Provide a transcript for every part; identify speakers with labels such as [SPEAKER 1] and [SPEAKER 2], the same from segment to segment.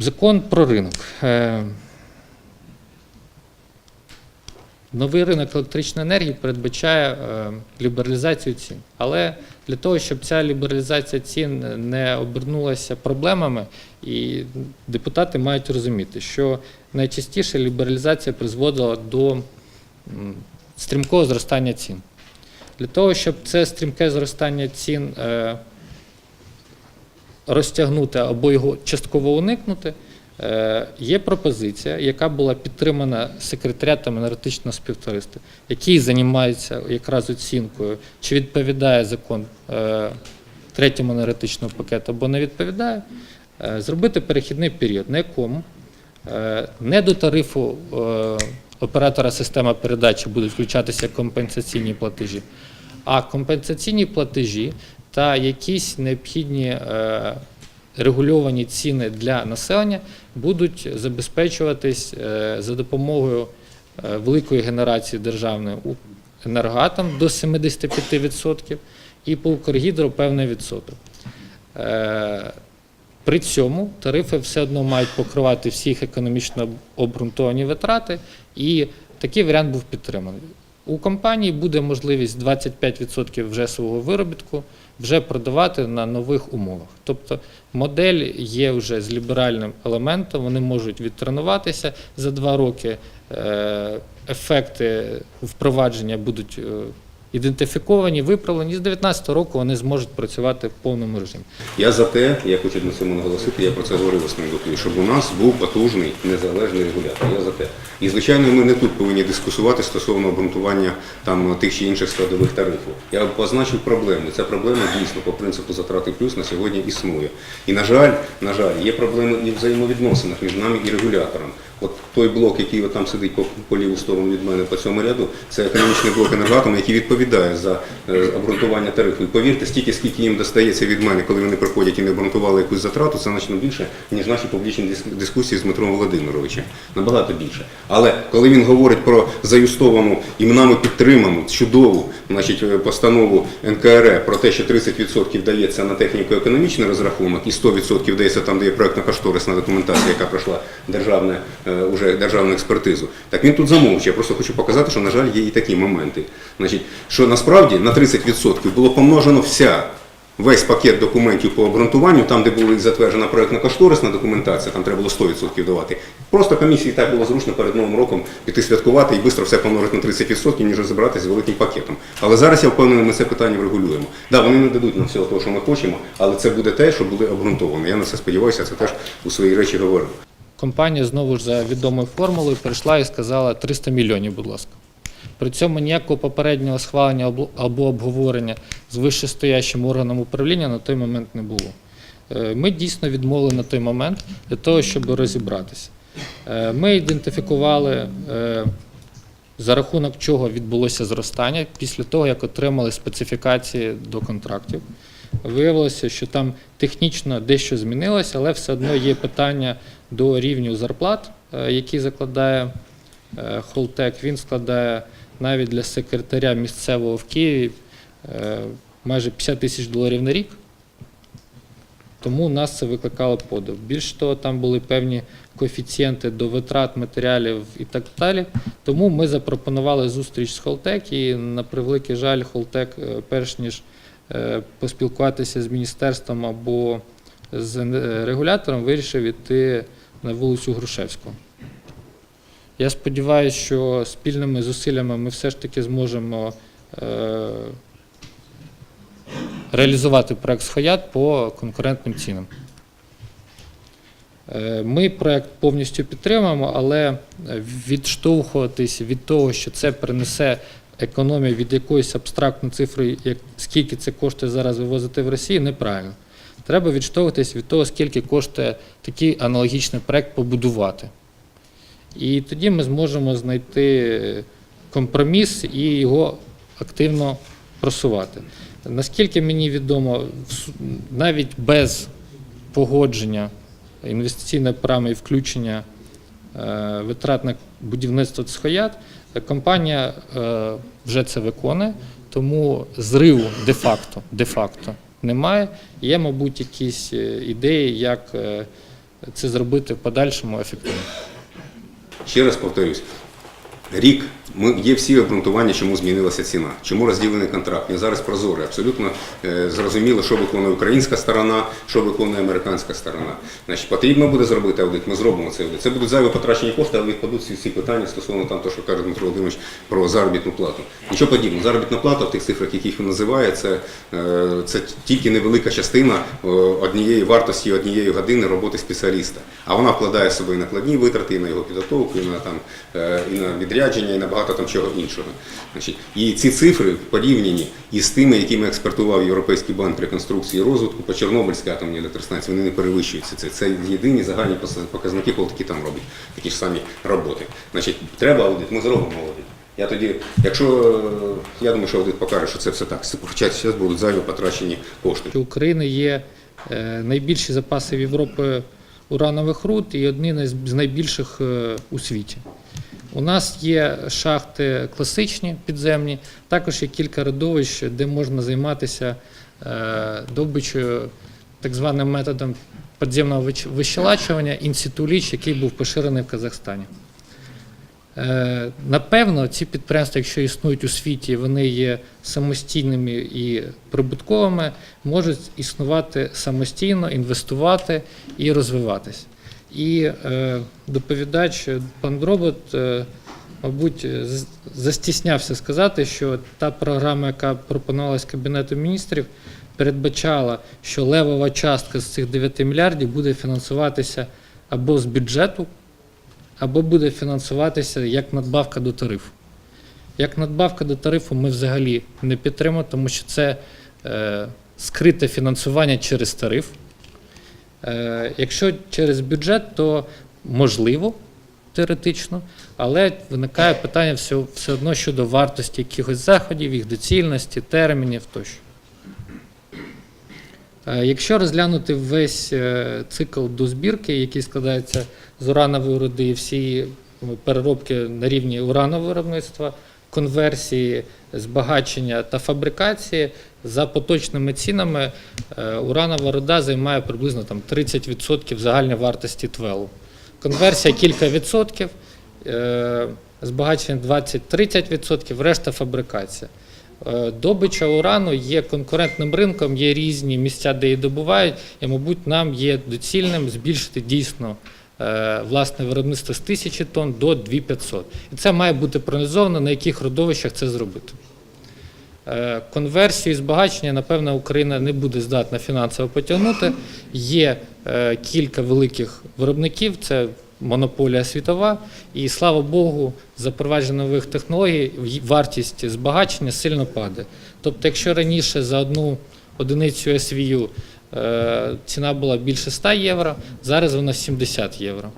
[SPEAKER 1] Закон про ринок. Е, Новий ринок електричної енергії передбачає е, лібералізацію цін. Але для того, щоб ця лібералізація цін не обернулася проблемами, і депутати мають розуміти, що найчастіше лібералізація призводила до стрімкого зростання цін. Для того, щоб це стрімке зростання цін е, розтягнути або його частково уникнути, е, є пропозиція, яка була підтримана секретаріатом енергетичного співтовариства, який займається якраз оцінкою, чи відповідає закон е, третьому енергетичному пакету або не відповідає, е, зробити перехідний період, на якому не до тарифу оператора системи передачі будуть включатися компенсаційні платежі, а компенсаційні платежі та якісь необхідні е, регульовані ціни для населення будуть забезпечуватись е, за допомогою е, великої генерації державної енергоатом до 75% і по Укргідро певний відсоток. При цьому тарифи все одно мають покривати всі їх економічно обґрунтовані витрати, і такий варіант був підтриманий. У компанії буде можливість 25% вже свого виробітку вже продавати на нових умовах. Тобто модель є вже з ліберальним елементом, вони можуть відтренуватися за два роки. е, Ефекти впровадження будуть е, ідентифіковані, виправлені. З 2019 року вони зможуть працювати в повному режимі.
[SPEAKER 2] Я за те, я хочу на цьому наголосити, я про це говорив своєму доповіді, щоб у нас був потужний незалежний регулятор. Я за те. І звичайно, ми не тут повинні дискусувати стосовно обґрунтування там тих чи інших складових тарифів. Я позначив проблему. Ця проблема дійсно по принципу затрати плюс на сьогодні існує. І на жаль, на жаль, є проблеми і взаємовідносинах між нами і регулятором. От той блок, який от там сидить по, по ліву сторону від мене по цьому ряду, це економічний блок енергоатому, який відповідає за е, обґрунтування тарифу. І повірте, стільки, скільки їм достається від мене, коли вони приходять і не обґрунтували якусь затрату, це значно більше, ніж наші публічні дис- дискусії з Дмитром Володимировичем. Набагато більше. Але коли він говорить про заюстовану і нами підтриману чудову значить, е, постанову НКРЕ про те, що 30% дається на техніко-економічний розрахунок і 100% дається там, де є проектно-кошторисна документація, яка пройшла державне, е, уже державну експертизу. Так він тут замовчує. Я просто хочу показати, що, на жаль, є і такі моменти. Значить, що насправді на 30% було помножено вся весь пакет документів по обґрунтуванню, там, де була затверджена проектно-кошторисна документація, там треба було 100% давати. Просто комісії так було зручно перед Новим роком піти святкувати і швидко все помножити на 30%, ніж розібратися з великим пакетом. Але зараз я впевнений, ми це питання врегулюємо. Да, вони не дадуть нам всього того, що ми хочемо, але це буде те, що буде обґрунтовано. Я на це сподіваюся, це теж у своїй речі говорив.
[SPEAKER 1] Компанія знову ж за відомою формулою прийшла і сказала 300 мільйонів, будь ласка. При цьому ніякого попереднього схвалення або- обговорення з вищестоящим органом управління на той момент не було. Е, Ми дійсно відмовили на той момент для того, щоб розібратися. Е, Ми ідентифікували, е, за рахунок чого відбулося зростання після того, як отримали специфікації до контрактів. Виявилося, що там технічно дещо змінилося, але все одно є питання до рівню зарплат, е, які закладає е, Холтек. Він складає навіть для секретаря місцевого в Києві е, майже 50 тисяч доларів на рік. Тому нас це викликало подив. Більш того, там були певні коефіцієнти до витрат матеріалів і так далі. Тому ми запропонували зустріч з Холтек, і на превеликий жаль, Холтек, перш ніж поспілкуватися з міністерством або з регулятором, вирішив іти на вулицю Грушевського. Я сподіваюся, що спільними зусиллями ми все ж таки зможемо е, реалізувати проект «Схоят» по конкурентним цінам. Е, Ми проект повністю підтримуємо, але відштовхуватись від того, що це принесе економію від якоїсь абстрактної цифри, скільки це коштує зараз вивозити в Росію, неправильно. Треба відштовхуватись від того, скільки коштує такий аналогічний проект побудувати. І тоді ми зможемо знайти компроміс і його активно просувати. Наскільки мені відомо, навіть без погодження інвестиційної програми і включення е, витрат на будівництво цхоят, е, компанія е, вже це виконує, тому зриву де-факто, де-факто немає. Є, мабуть, якісь е, ідеї, як е, це зробити в подальшому ефективно.
[SPEAKER 2] Ще раз повторюсь. Рік ми є всі обґрунтування, чому змінилася ціна, чому розділений контракт. Він зараз прозорий. Абсолютно е, зрозуміло, що виконує українська сторона, що виконує американська сторона. Значить, потрібно буде зробити аудит. Ми зробимо цей аудит. Це будуть зайві потрачені кошти, але відпадуть всі, всі питання стосовно там, того, що каже Дмитро Володимирович про заробітну плату. Нічого подібного. Заробітна плата в тих цифрах, яких він називає, це, е, це тільки невелика частина е, однієї вартості однієї години роботи спеціаліста. А вона вкладає в себе накладні витрати, і на його підготовку, і на там і на відрядження, і на багато там чого іншого. Значить, і ці цифри порівняні із тими, якими експертував Європейський банк реконструкції і розвитку по Чорнобильській атомній електростанції, вони не перевищуються. Це, це єдині загальні показники, коли такі там роблять такі ж самі роботи. Значить, треба аудит, ми зробимо аудит. Я тоді, якщо я думаю, що аудит покаже, що це все так. Зараз будуть зайві потрачені кошти.
[SPEAKER 1] У України є е, найбільші запаси в Європі уранових руд і одні з найбільших е, у світі. У нас є шахти класичні підземні, також є кілька родовищ, де можна займатися е, добичою так званим методом підземного вищелачування інситуліч, який був поширений в Казахстані. Е, Напевно, ці підприємства, якщо існують у світі, вони є самостійними і прибутковими, можуть існувати самостійно, інвестувати і розвиватись. І е, доповідач е, пан Дробот, е, мабуть, застіснявся сказати, що та програма, яка пропонувалась Кабінетом міністрів, передбачала, що левова частка з цих 9 мільярдів буде фінансуватися або з бюджету, або буде фінансуватися як надбавка до тарифу. Як надбавка до тарифу ми взагалі не підтримуємо, тому що це е, скрите фінансування через тариф. Е, якщо через бюджет, то можливо теоретично, але виникає питання все, все одно щодо вартості якихось заходів, їх доцільності, термінів тощо. Е, Якщо розглянути весь е, цикл дозбірки, який складається з уранової руди всі ну, переробки на рівні уранового виробництва, конверсії, збагачення та фабрикації, за поточними цінами е, уранова руда займає приблизно там, 30% загальної вартості твелу. Конверсія кілька відсотків, е, збагачення 20-30%, решта фабрикація. Е, Добича урану є конкурентним ринком, є різні місця, де її добувають, і, мабуть, нам є доцільним збільшити дійсно власне виробництво з 1000 тонн до 2500. І це має бути проаналізовано, на яких родовищах це зробити. Е, Конверсію і збагачення, напевно, Україна не буде здатна фінансово потягнути. Є е, кілька великих виробників, це монополія світова, і слава Богу, запровадження нових технологій вартість збагачення сильно падає. Тобто, якщо раніше за одну одиницю СВЮ е, ціна була більше 100 євро, зараз вона 70 євро.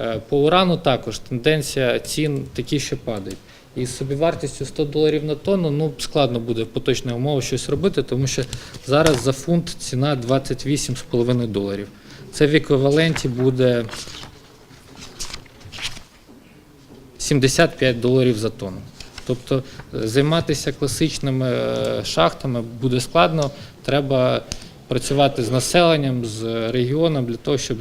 [SPEAKER 1] Е, По урану також тенденція цін такі, що падають. І з собівартістю 100 доларів на тонну ну, складно буде в поточних умовах щось робити, тому що зараз за фунт ціна 28,5 доларів. Це в еквіваленті буде 75 доларів за тонну. Тобто е, займатися класичними е, шахтами буде складно. Треба працювати з населенням, з регіоном для того, щоб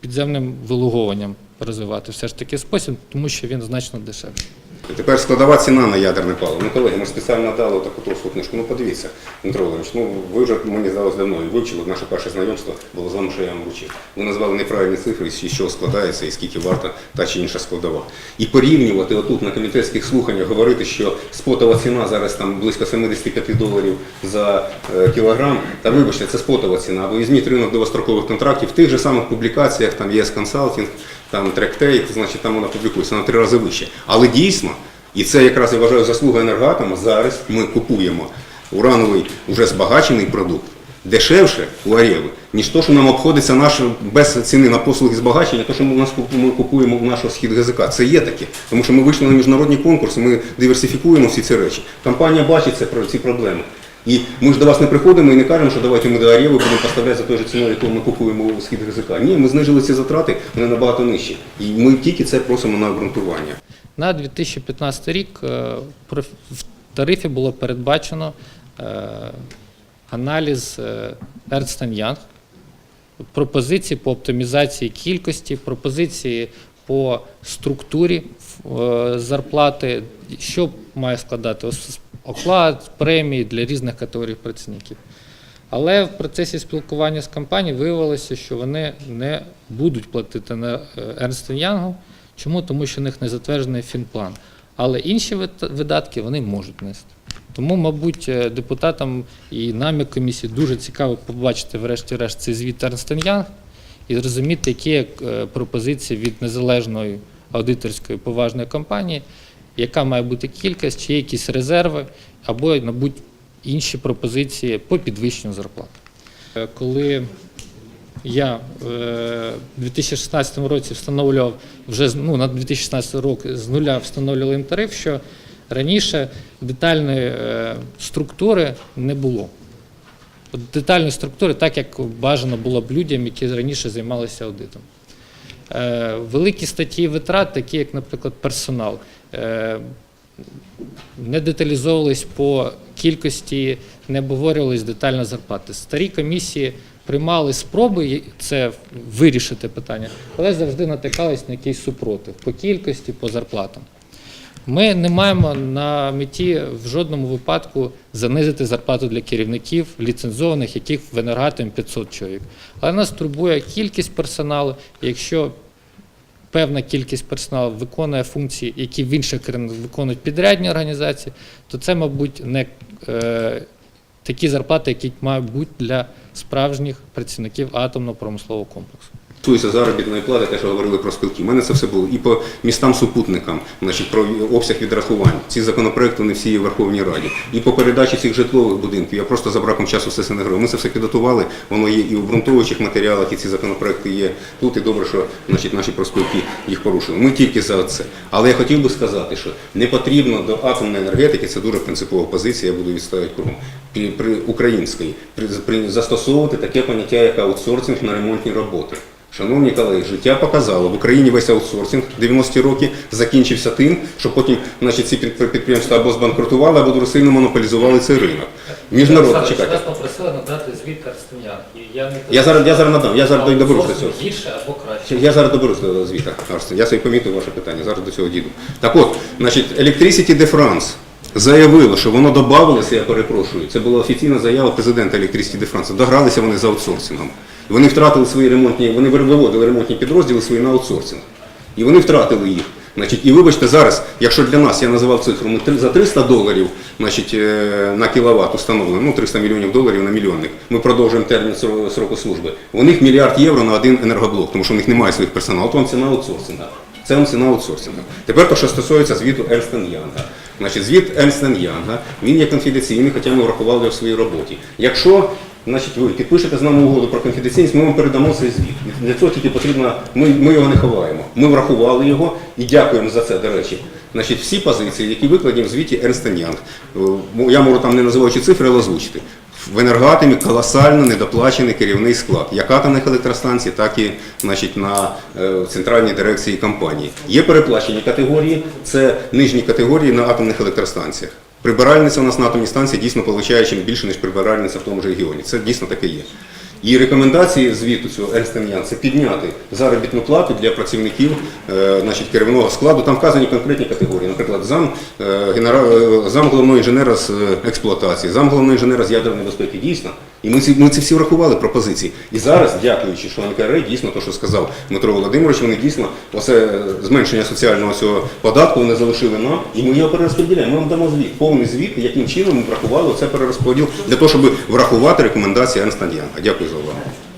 [SPEAKER 1] підземним вилуговуванням розвивати все ж таки спосіб, тому що він значно дешевший.
[SPEAKER 2] Тепер складова ціна на ядерне паливо. Ну, колеги, ми ж спеціально дали таку толсту книжку. Ну, подивіться, Дмитро Володимирович, ну ви вже мені здалося давно і вивчили. Наше перше знайомство було з вами, що я вам вручив. Ви назвали неправильні цифри, з чого складається і скільки варта та чи інша складова. І порівнювати отут на комітетських слуханнях, говорити, що спотова ціна зараз там близько 75 доларів за е, кілограм. Та вибачте, це спотова ціна. Ви візьміть ринок довгострокових контрактів в тих же самих публікаціях, там є консалтинг, там тректейт, значить там вона публікується на три рази вище. Але дійсно, і це якраз я вважаю заслуга енергоатома, зараз ми купуємо урановий уже збагачений продукт дешевше у Арєви, ніж то, що нам обходиться наш без ціни на послуги збагачення, то, що ми, ми купуємо в нашого схід ГЗК. Це є таке. Тому що ми вийшли на міжнародні конкурси, ми диверсифікуємо всі ці речі. Компанія бачить це, ці проблеми. І ми ж до вас не приходимо і не кажемо, що давайте ми до Арєви будемо поставляти за той же ціною, яку ми купуємо у схід ГЗК. Ні, ми знижили ці затрати, вони набагато нижчі. І ми тільки це просимо на обґрунтування.
[SPEAKER 1] На 2015 рік е, в тарифі було передбачено е, аналіз е, Ernst Young пропозиції по оптимізації кількості, пропозиції по структурі е, зарплати, що має складати оклад, премії для різних категорій працівників. Але в процесі спілкування з компанією виявилося, що вони не будуть платити на е, Ernst Young. Чому? Тому що в них не затверджений фінплан. Але інші видатки вони можуть нести. Тому, мабуть, е, депутатам і нам, як комісії, дуже цікаво побачити, врешті-решт, цей звіт Ernst Young і зрозуміти, які е, пропозиції від незалежної аудиторської поважної компанії, яка має бути кількість, чи є якісь резерви, або, мабуть, інші пропозиції по підвищенню зарплат. Е, Коли я е, в 2016 році встановлював вже ну, на 2016 рік з нуля встановлювали їм тариф, що раніше детальної е, структури не було. Детальної структури, так як бажано було б людям, які раніше займалися аудитом. Великі статті витрат, такі як, наприклад, персонал, не деталізовувались по кількості, не обговорювались детально зарплати. Старі комісії приймали спроби це вирішити питання, але завжди натикались на якийсь супротив по кількості, по зарплатам. Ми не маємо на меті в жодному випадку занизити зарплату для керівників ліцензованих, яких в енергатом 500 чоловік. Але нас турбує кількість персоналу. Якщо певна кількість персоналу виконує функції, які в інших країнах виконують підрядні організації, то це, мабуть, не е, такі зарплати, які мають бути для справжніх працівників атомно-промислового комплексу.
[SPEAKER 2] Стосується заробітної плати, те, що говорили про спілки. У мене це все було і по містам супутникам, значить про обсяг відрахувань. Ці законопроекти не всі є в Верховній Раді. І по передачі цих житлових будинків. Я просто за браком часу все це не говорив. Ми це все підготували. Воно є і в ґрунтовуючих матеріалах, і ці законопроекти є тут. І добре, що значить, наші профспілки їх порушили. Ми тільки за це. Але я хотів би сказати, що не потрібно до атомної енергетики, це дуже принципова позиція, я буду відставити кругом. При, при української при, при застосовувати таке поняття, як аутсорсинг на ремонтні роботи. Шановні колеги, життя показало, в Україні весь аутсорсинг 90-ті роки закінчився тим, що потім значить, ці підприємства або збанкрутували, або дуже сильно монополізували цей ринок. Міжнародний, чекайте.
[SPEAKER 1] Нас попросили надати звіт Арстем'ян. Я,
[SPEAKER 2] Я зараз, я зараз надам, я зараз доберусь до цього.
[SPEAKER 1] Гірше або краще.
[SPEAKER 2] Я зараз доберусь до звіта. Арсен. Я собі помітив ваше питання, зараз до цього дійду. Так от, значить, Electricity de France заявило, що воно додавалося, я перепрошую. Це була офіційна заява президента Electricity de France. Догралися вони за аутсорсингом. Вони втратили свої ремонтні, вони виводили ремонтні підрозділи свої на аутсорсинг. І вони втратили їх. Значить, і вибачте, зараз, якщо для нас я називав цифру за 300 доларів значить, е, на кіловат установлено, ну 300 мільйонів доларів на мільйонник, ми продовжуємо термін сроку служби. У них мільярд євро на один енергоблок, тому що у них немає своїх персоналу. От вам ціна аутсорсинга. Це вам ціна аутсорсинга. Тепер то, що стосується звіту Ernst Young. Значить, звіт Ernst Young, він є конфіденційний, хоча ми врахували його в своїй роботі. Якщо Значить, ви підпишете з нами угоду про конфіденційність, ми вам передамо цей звіт. Для цього тільки потрібно, ми, ми його не ховаємо. Ми врахували його і дякуємо за це, до речі. Значить, всі позиції, які викладені в звіті Ernst Young, е, я можу там не називаючи цифри, але озвучити. В енергоатомі колосально недоплачений керівний склад, як атомних електростанцій, так і значить, на е, центральній дирекції компанії. Є переплачені категорії, це нижні категорії на атомних електростанціях. Прибиральниця у нас на атомній станції дійсно получає чим більше, ніж прибиральниця в тому ж регіоні. Це дійсно таке є. І рекомендації звіту цього Ernst – це підняти заробітну плату для працівників е, значить, керівного складу. Там вказані конкретні категорії, наприклад, зам, е, е, зам головного інженера з експлуатації, зам головного інженера з ядерної безпеки. Дійсно. І ми ці, ми ці всі врахували пропозиції. І зараз, дякуючи, що НКР, дійсно, то, що сказав Дмитро Володимирович, вони дійсно оце зменшення соціального цього податку вони залишили нам, і ми його перерозподіляємо. Ми вам дамо звіт, повний звіт, яким чином ми врахували це перерозподіл для того, щоб врахувати рекомендації Ernst Дякую за увагу.